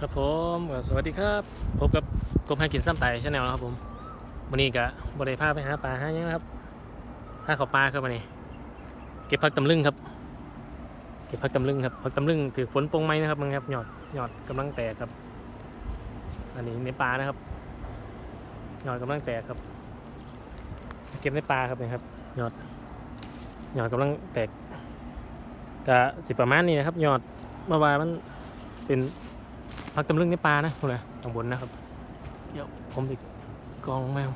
ครับผมสวัสดีครับพบกับกบให้กินซ้ำไตชาแนลนะครับผมวันนี้ก็บริพาไปหาปลาหาหยังนะครับหาเขาวปลาครับวันนี้ เก็บผักตำลึงครับ เก็บผักตำลึงครับผักตำลึงถือฝนโปรงไม้นะครับมึงครับหยอดหยอดกำลังแตกครับ อันนี้ในปลานะครับหยอดกำลังแตกครับ เก็บในปลาครับนี่ครับหยอดหยอดกำลังแตกก็สิประมาณนี้นะครับหยอดเมื่อวานมันเป็น พักตำลึงในปลานะพวกนี้ข้างบนนะครับ เดี๋ยวผมอีกกองแมว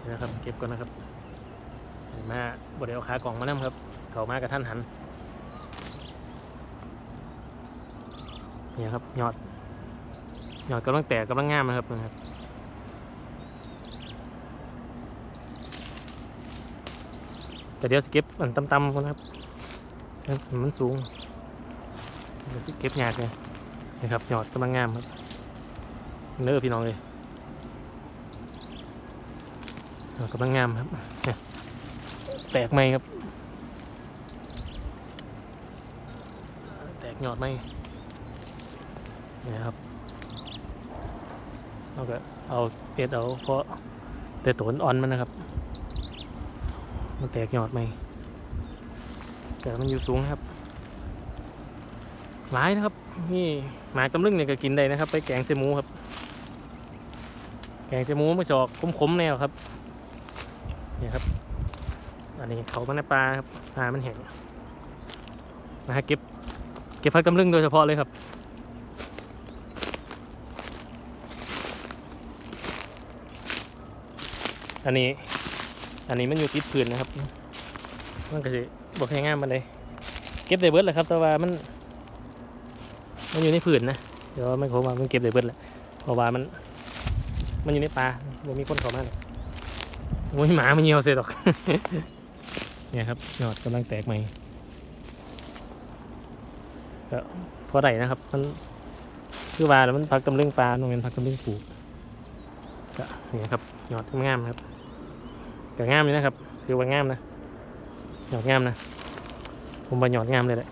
นี่นะครับ เก็บก่อนนะครับเห็นมาบดเดี๋ยวเอาขากล่องมานั่ครับ เขามากับท่านหันนี่ครับยอดยอดกำลังแตกกำลังงามนะครับนะครับแต่เดี๋ยวสเก็บอันต่ำๆก่อนนะครับ มันสูง เก็บยากเลยนะครับยอดกำลังงามครับเนื้อพี่น้องเลยยอดกำลังงามครับแตกไหมครับ แตกยอดไหมนี่ยครับเราก็เอาเด็ดเอาเพราะแต่ตัวอ่อนมันนะครับ มันแตกยอดไหมแต่มันอยู่สูงนะครับ หลายนะครับ นี่หมากตำลึงเนี่ยก็กินได้นะครับ ไปแกงเซหมูครับ แกงเซหมูไม่สอกขมๆแนวครับเนี่ยครับ อันนี้เขามันปลาครับปลามันแห้งนะฮะเก็บเก็บผักตำลึงโดยเฉพาะเลยครับอันนี้ อันนี้มันอยู่ติดพื้นนะครับ มันก็สิบอกให้ง่ามมันเลย เก็บได้เบิดแหละครับ แต่ว่ามัน มันอยู่ในผืนนะ เดี๋ยวไม่เขาว่ามันเก็บได้เบิดแหละเพราะว่ามัน มันอยู่ในป่าบ่มีคนเข้ามาหรอกโอ้ยหมามันเหี่ยวเสร็จหรอก เนี่ยครับยอดกำลังแตกใหม่ก็พอได้นะครับ มันคือว่าแล้วมันพักตำลึงปลาโรงเรียนพักตำลึงปลูกก็เนี่ยครับยอดงามครับก็งามเลยนะครับ คือว่างามนะยอดงามนะ ผมว่ายอดงามเลยแหละ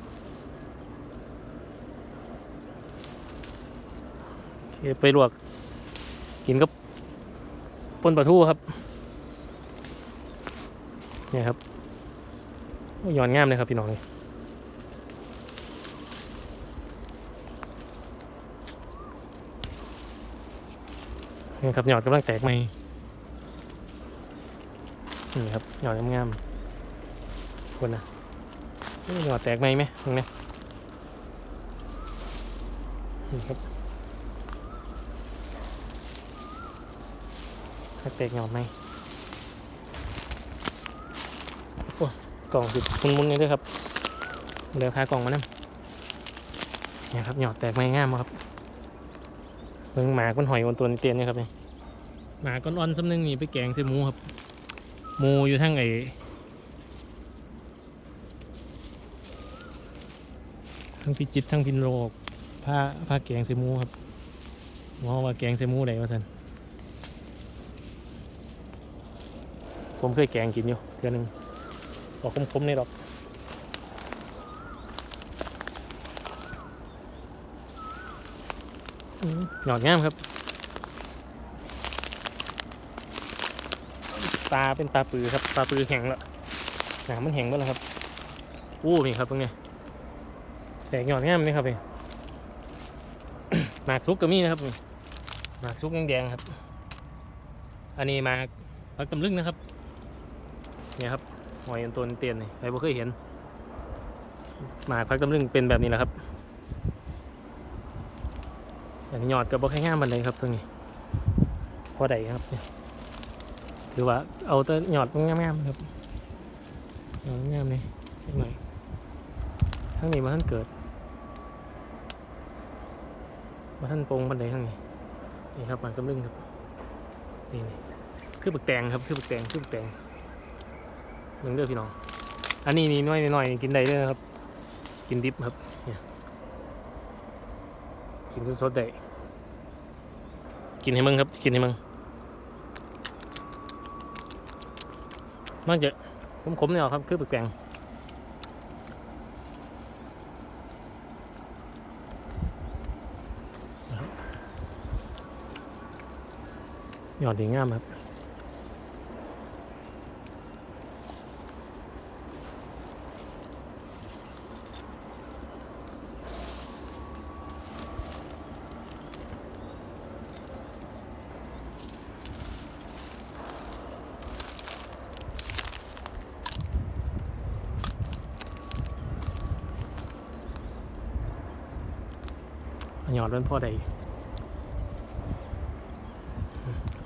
โอเค ไปลวก กินกับปนปลาทูครับเนี่ยครับย้อนงามเลยครับพี่น้องเลยนี่ครับหยอดกำลังแตกใหม่นี่ครับหยอดงามๆคนนะหยอดแตกใหม่ไหมตรงนี้นี่ครับ ถ้าเตกหยอดไหมโอ้กล่องสิมุนมุนๆนี่ด้วยครับเดี๋ยวพากล่องมานั่เนี่ยครับหยอดแตกไม่ง่ามครับเบิ่งหมาก้นหอยบนตัวนี้เตียนนี่ครับนี่หมาก้นอ่อนซ้ำนึงนี่ไปแกงใส่หมูครับหมูอยู่ทั้งไอ้ทั้งพิจิตรทั้งพินโรกผ้าผ้าแกงใส่หมูครับหมอว่าแกงใส่หมูได้ว่าสัน ผมเคยแกงกินอยู่เดือนหนึ่งออกคมๆนี่หรอกหยอดง่ามครับปลาเป็นปลาปือครับปลาปือแห้งแล้วหนามันแห้งหมดแล้วครับอู้นี่ครับตรงนี้แตกหยอดง่ามนี่ครับเองหมากซุกก็มีนะครับหมากซุกแดงๆครับ อันนี้หมากพักตำลึงนะครับ เนี่ยครับหอยอันตัวเตียนนี่ใครบ่เคยเห็นหมากพักตำลึงเป็นแบบนี้แหละครับอย่างยอดกับบ่แค่ง่ามมันเลยครับตรงนี้พอได้ครับเนี่ยถือว่าเอาแต่ยอดมันงามๆครับยอดงามเลยนิดหน่อยทั้งนี้มาท่านเกิดมาท่านปรงบันไดข้างนี้นี่ครับหมากตำลึงครับนี่นี่คือบึกแตงครับคือบึกแตงคือบึกแตง เบิ่งเด้อพี่น้อง อันนี้นี่น้อยน้อยกินได้เลยครับ กินดิบครับกินสดสดได้กินให้มึงครับ กินให้มึงมันจะขมๆเนี่ยครับ คือปึกแตงหยอดดีงามครับ หยอดเป็นพ่อใด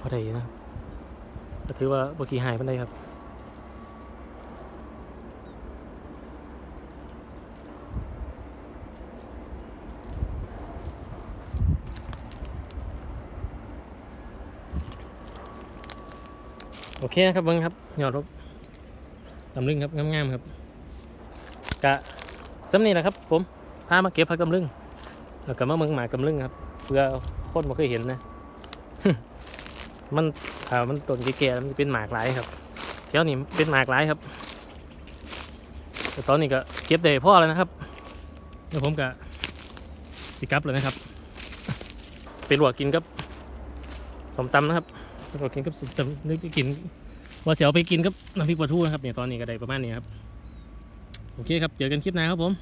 พ่อใดนะก็ถือว่าบกี้หายเป็นได้ครับโอเคนะครับเบิ้งครับหยอดรบตำลึงครับงามๆครับกะซ้ำนีแหละครับ ผมพามาเก็บผักตำลึง แล้วก็มาเมืองหมากำลึงครับ เพื่อคนบ่เคยเห็นนะ มันถ้ามันต้นแก่ๆมันจะเป็นหมากหลายครับแถวนี้เป็นหมากหลายครับแต่ตอนนี้ก็เก็บได้พ่อแล้วนะครับเดี๋ยวผมก็สิกับเลยนะครับไปลวกกินกับสมตำนะครับไปลวกกินกับสมตำนึกไปกินว่าเสียวไปกินกับน้ำพริกปลาทูนะครับเนี่ยตอนนี้ก็ได้ประมาณนี้ครับโอเคครับเจอกันคลิปหน้าครับผม